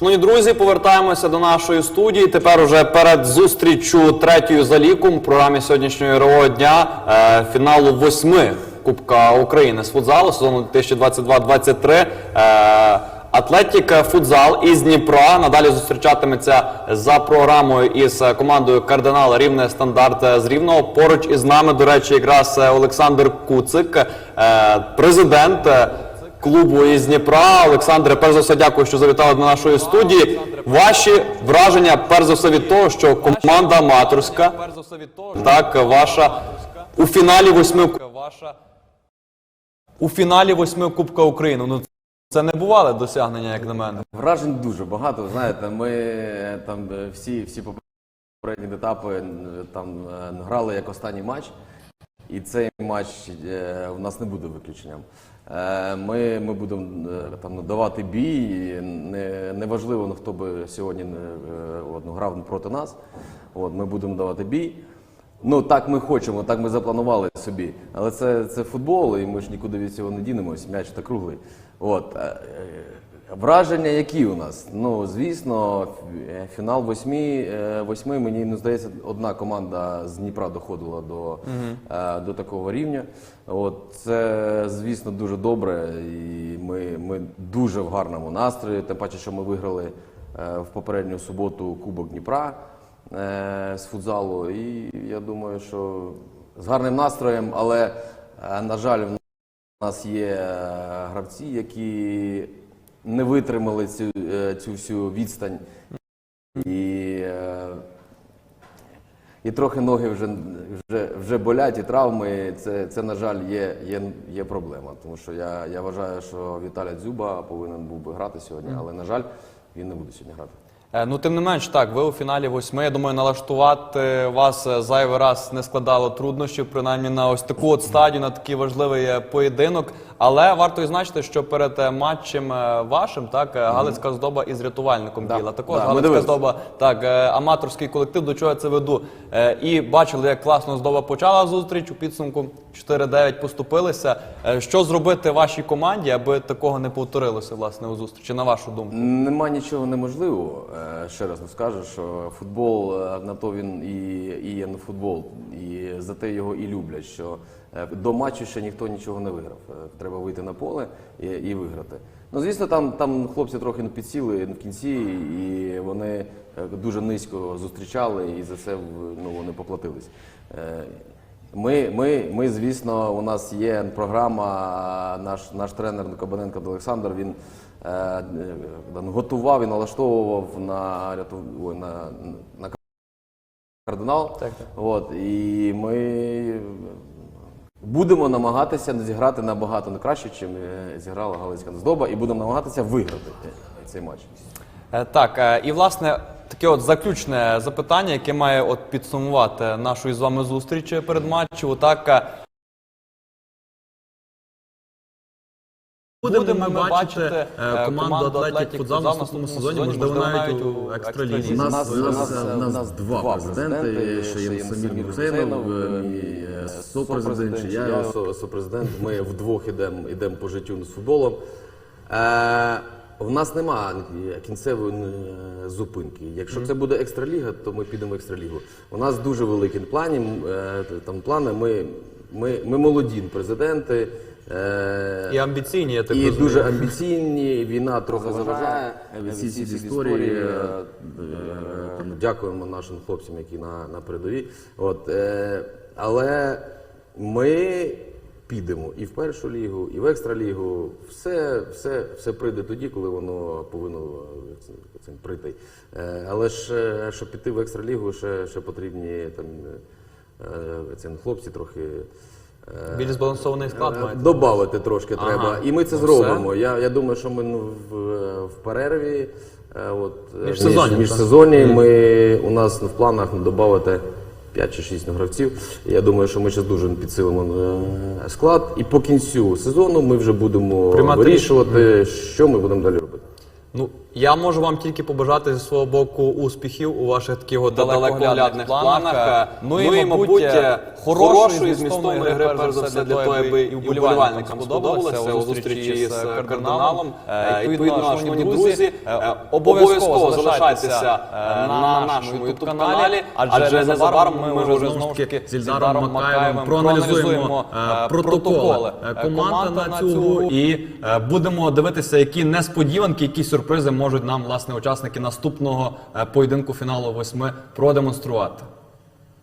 Шановні друзі, повертаємося до нашої студії. Тепер уже перед зустрічю третьою за ліком в програмі сьогоднішнього ігрового дня е, фіналу восьми Кубка України з футзалу сезону 2022-2023. Е, Атлетік футзал із Дніпра надалі зустрічатиметься за програмою із командою Кардинал Рівне стандарт з Рівного. Поруч із нами, до речі, якраз Олександр Куцик, е, президент. Клубу із Дніпра. Олександре, перш за все, дякую, що завітали до нашої студії. Ваші враження, перш за все, від того, що команда аматорська, так, ваша у фіналі восьми у фіналі восьми Кубка України. Ну це не бувале досягнення, як на мене. Вражень дуже багато. Знаєте, ми е, там е, всі, всі попередні етапи е, там грали як останній матч, і цей матч у нас не буде виключенням. Е, Ми, ми будемо е, там давати бій. Не, неважливо, ну, хто би сьогодні е, от, ну, грав проти нас. От, ми будемо давати бій. Ну так ми хочемо, так ми запланували собі. Але це, це футбол, і ми ж нікуди від цього не дінемось. М'яч та круглий. От враження, які у нас? Ну звісно, фінал восьмі, е, восьми. Мені ну, здається, одна команда з Дніпра доходила до, е, до такого рівня. От це, звісно, дуже добре. І ми, ми дуже в гарному настрої. Тим паче, що ми виграли е, в попередню суботу Кубок Дніпра з футзалу. І я думаю, що з гарним настроєм, але, на жаль, в нас є гравці, які не витримали цю, е, цю всю відстань. І, е, і трохи ноги вже, вже, вже болять, і травми. Це, це на жаль, є, є, є проблема. Тому що я, я вважаю, що Віталя Дзюба повинен був би грати сьогодні, але, на жаль, він не буде сьогодні грати. Е, Ну, тим не менш, так, ви у фіналі восьми. Я думаю, налаштувати вас е, зайвий раз не складало труднощів, принаймні на ось таку от стадію, на такий важливий е, поєдинок. Але варто відзначити, що перед матчем вашим, так, Галицька здоба із рятувальником Да, діла. Також да, Галицька здоба, так, аматорський колектив, до чого я це веду. І бачили, як класно здоба почала зустріч у підсумку 4-9 поступилися. Що зробити вашій команді, аби такого не повторилося, власне, у зустрічі, на вашу думку? Нема нічого неможливого. Е, Ще раз не скажу, що футбол е, на то він і, і є на футбол, і за те його і люблять. Що е, до матчу ще ніхто нічого не виграв. Треба вийти на поле і, і виграти. Ну звісно, там, там хлопці трохи не підсіли в кінці, і вони дуже низько зустрічали, і за це ну, вони поплатились. Ми, ми, ми, звісно, у нас є програма, наш, наш тренер Кабаненко Олександр, він е, е, готував і налаштовував на, ряту- ой, на, на кардинал. Так, так. От, і ми будемо намагатися зіграти набагато краще, чим е, зіграла Галицька здоба, і будемо намагатися виграти е, цей матч. Так, і власне таке от заключне запитання, яке має от підсумувати нашу із вами зустріч перед матчем. Так, е, Будемо ми бачити е, е, команду Атлетік Футзал в наступному сезоні, можливо, навіть у екстралізі. У нас, нас- у у нас, нас- у нас два президенти, ще є Самір Гусейнов, мій е, сопрезидент, чи я со- сопрезидент. Ми вдвох ідемо ідем по життю з футболом. Е, в нас нема кінцевої е, зупинки. Якщо це буде екстраліга, то ми підемо в екстралігу. У нас дуже великі плані, е, там плани. Ми, ми, ми молоді президенти. е, і амбіційні, я так і розумію. дуже амбіційні. Війна трохи заважає. Всі ці історії. Дякуємо нашим хлопцям, які на, на передовій. От, але ми підемо і в першу лігу, і в екстралігу. Все, все, все прийде тоді, коли воно повинно цим- прийти. Е, але ж щоб піти в екстралігу, ще, ще потрібні там, е, цим хлопці трохи. е, Більш збалансований склад маєте. Добавити трошки Ага. треба. І ми це Ну, зробимо. Я, я думаю, що ми ну, в, в перерві. От, е, Міжсезонні, між, міжсезонні ми, у нас в планах додати 5 чи 6 гравців. Я думаю, що ми зараз дуже підсилимо е, склад. І по кінцю сезону ми вже будемо Приймати вирішувати, що ми будемо далі робити. Ну, Я можу вам тільки побажати зі свого боку успіхів у ваших таких от далекоглядних планах. Ну і, мабуть, хорошої змістовної гри, перш за все, для того, аби і вболівальникам сподобалося у зустрічі з кардиналом. Е, Відповідно, шановні друзі, е, обов'язково залишайтеся е, на нашому youtube каналі. адже незабаром ми вже знову ж таки з Ільдаром Макаєвим проаналізуємо е, протоколи. е, команд на цю гру. І е, будемо дивитися, які несподіванки, які сюрпризи можуть нам власне учасники наступного е, поєдинку фіналу восьми продемонструвати.